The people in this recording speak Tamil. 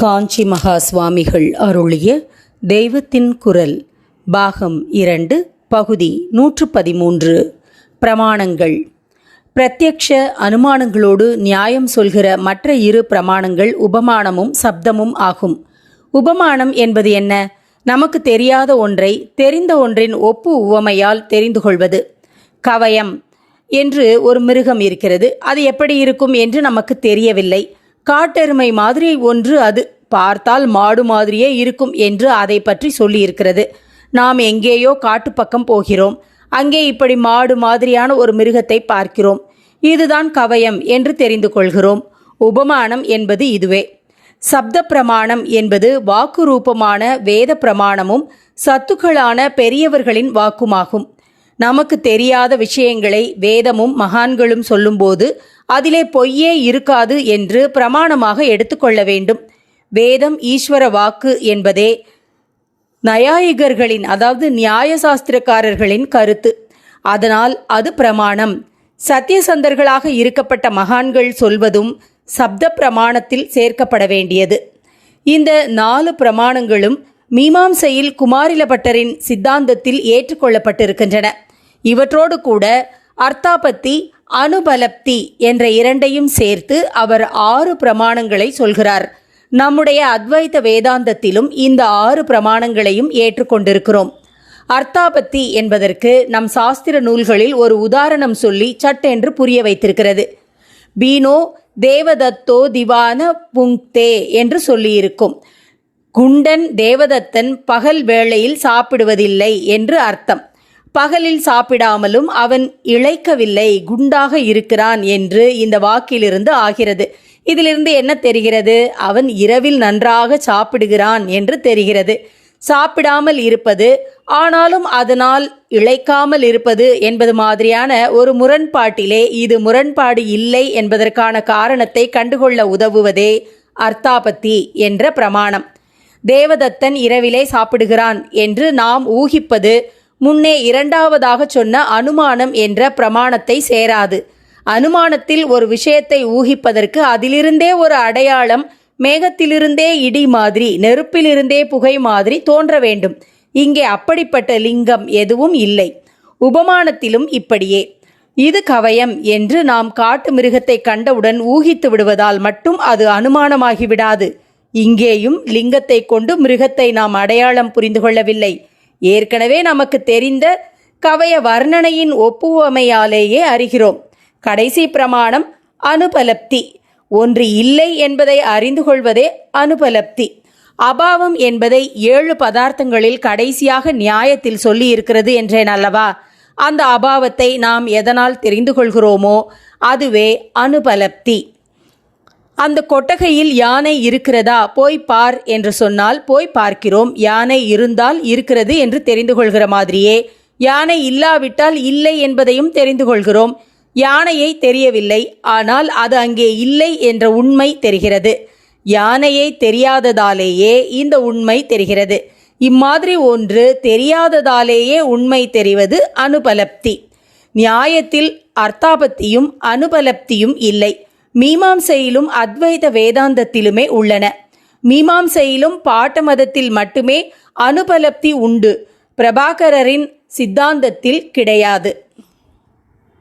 காஞ்சி மகா சுவாமிகள் அருளிய தெய்வத்தின் குரல் பாகம் இரண்டு பகுதி நூற்று பதிமூன்று பிரமாணங்கள். பிரத்யக்ஷ அனுமானங்களோடு நியாயம் சொல்கிற மற்ற இரு பிரமாணங்கள் உபமானமும் சப்தமும் ஆகும். உபமானம் என்பது என்ன? நமக்கு தெரியாத ஒன்றை தெரிந்த ஒன்றின் ஒப்பு உவமையால் தெரிந்து கொள்வது. கவயம். என்று ஒரு மிருகம் இருக்கிறது. அது எப்படி இருக்கும் என்று நமக்கு தெரியவில்லை. காட்டெருமை மாதிரி ஒன்று அது. பார்த்தால் மாடு மாதிரியே இருக்கும் என்று அதை பற்றி சொல்லியிருக்கிறது. நாம் எங்கேயோ காட்டுப்பக்கம் போகிறோம். அங்கே இப்படி மாடு மாதிரியான ஒரு மிருகத்தை பார்க்கிறோம். இதுதான் கவயம் என்று தெரிந்து கொள்கிறோம். உபமானம் என்பது இதுவே. சப்த பிரமாணம் என்பது வாக்கு ரூபமான வேத பிரமாணமும் சத்துக்களான பெரியவர்களின் வாக்குமாகும். நமக்கு தெரியாத விஷயங்களை வேதமும் மகான்களும் சொல்லும்போது அதிலே பொய்யே இருக்காது என்று பிரமாணமாக எடுத்துக்கொள்ள வேண்டும். வேதம் ஈஸ்வர வாக்கு என்பதே நயாயிகர்களின் அதாவது நியாயசாஸ்திரக்காரர்களின் கருத்து. அதனால் அது பிரமாணம். சத்தியசந்தர்களாக இருக்கப்பட்ட மகான்கள் சொல்வதும் சப்த பிரமாணத்தில் சேர்க்கப்பட வேண்டியது. இந்த நாலு பிரமாணங்களும் மீமாம்சையில் குமாரிலபட்டரின் சித்தாந்தத்தில் ஏற்றுக்கொள்ளப்பட்டிருக்கின்றன. இவற்றோடு கூட அர்த்தாபத்தி அனுபலப்தி என்ற இரண்டையும் சேர்த்து அவர் ஆறு பிரமாணங்களை சொல்கிறார். நம்முடைய அத்வைத வேதாந்தத்திலும் இந்த ஆறு பிரமாணங்களையும் ஏற்றுக்கொண்டிருக்கிறோம். அர்த்தாபத்தி என்பதற்கு நம் சாஸ்திர நூல்களில் ஒரு உதாரணம் சொல்லி சட்டென்று புரிய வைத்திருக்கிறது. பீனோ தேவதத்தோ திவான புங்தே என்று சொல்லியிருக்கும். குண்டன் தேவதத்தன் பகல் வேளையில் சாப்பிடுவதில்லை என்று அர்த்தம். பகலில் சாப்பிடாமலும் அவன் இழைக்கவில்லை குண்டாக இருக்கிறான் என்று இந்த வாக்கிலிருந்து ஆகிறது. இதிலிருந்து என்ன தெரிகிறது? அவன் இரவில் நன்றாக சாப்பிடுகிறான் என்று தெரிகிறது. சாப்பிடாமல் இருப்பது ஆனாலும் அதனால் இழைக்காமல் இருப்பது என்பது மாதிரியான ஒரு முரண்பாட்டிலே இது முரண்பாடு இல்லை என்பதற்கான காரணத்தை கண்டுகொள்ள உதவுவதே அர்த்தாபத்தி என்ற பிரமாணம். தேவதத்தன் இரவிலே சாப்பிடுகிறான் என்று நாம் ஊகிப்பது முன்னே இரண்டாவதாக சொன்ன அனுமானம் என்ற பிரமாணத்தை சேராது. அனுமானத்தில் ஒரு விஷயத்தை ஊகிப்பதற்கு அதிலிருந்தே ஒரு அடையாளம் மேகத்திலிருந்தே இடி மாதிரி நெருப்பிலிருந்தே புகை மாதிரி தோன்ற வேண்டும். இங்கே அப்படிப்பட்ட லிங்கம் எதுவும் இல்லை. உபமானத்திலும் இப்படியே. இது கவயம் என்று நாம் காட்டு மிருகத்தை கண்டவுடன் ஊகித்து விடுவதால் மட்டும் அது அனுமானமாகிவிடாது. இங்கேயும் லிங்கத்தை கொண்டு மிருகத்தை நாம் அடையாளம் புரிந்து கொள்ளவில்லை. ஏற்கனவே நமக்கு தெரிந்த கவய வர்ணனையின் ஒப்புவமையாலேயே அறிகிறோம். கடைசி பிரமாணம் அனுபலப்தி. ஒன்று இல்லை என்பதை அறிந்து கொள்வதே அனுபலப்தி. அபாவம் என்பதை ஏழு பதார்த்தங்களில் கடைசியாக நியாயத்தில் சொல்லி இருக்கிறது என்றேன் அல்லவா? அந்த அபாவத்தை நாம் எதனால் தெரிந்து கொள்கிறோமோ அதுவே அனுபலப்தி. அந்த கொட்டகையில் யானை இருக்கிறதா? போய் பார் என்று சொன்னால் போய் பார்க்கிறோம். யானை இருந்தால் இருக்கிறது என்று தெரிந்து கொள்கிற மாதிரியே. யானை இல்லாவிட்டால் இல்லை என்பதையும் தெரிந்து கொள்கிறோம். யானையை தெரியவில்லை. ஆனால் அது அங்கே இல்லை என்ற உண்மை தெரிகிறது. யானையை தெரியாததாலேயே இந்த உண்மை தெரிகிறது. இம்மாதிரி ஒன்று தெரியாததாலேயே உண்மை தெரிவது அனுபலப்தி. நியாயத்தில் அர்த்தாபத்தியும் அனுபலப்தியும் இல்லை. மீமாம்சையிலும் அத்வைத வேதாந்தத்திலுமே உள்ளன. மீமாம்சையிலும் பாட்ட மதத்தில் மட்டுமே அனுபலப்தி உண்டு. பிரபாகரரின் சித்தாந்தத்தில் கிடையாது.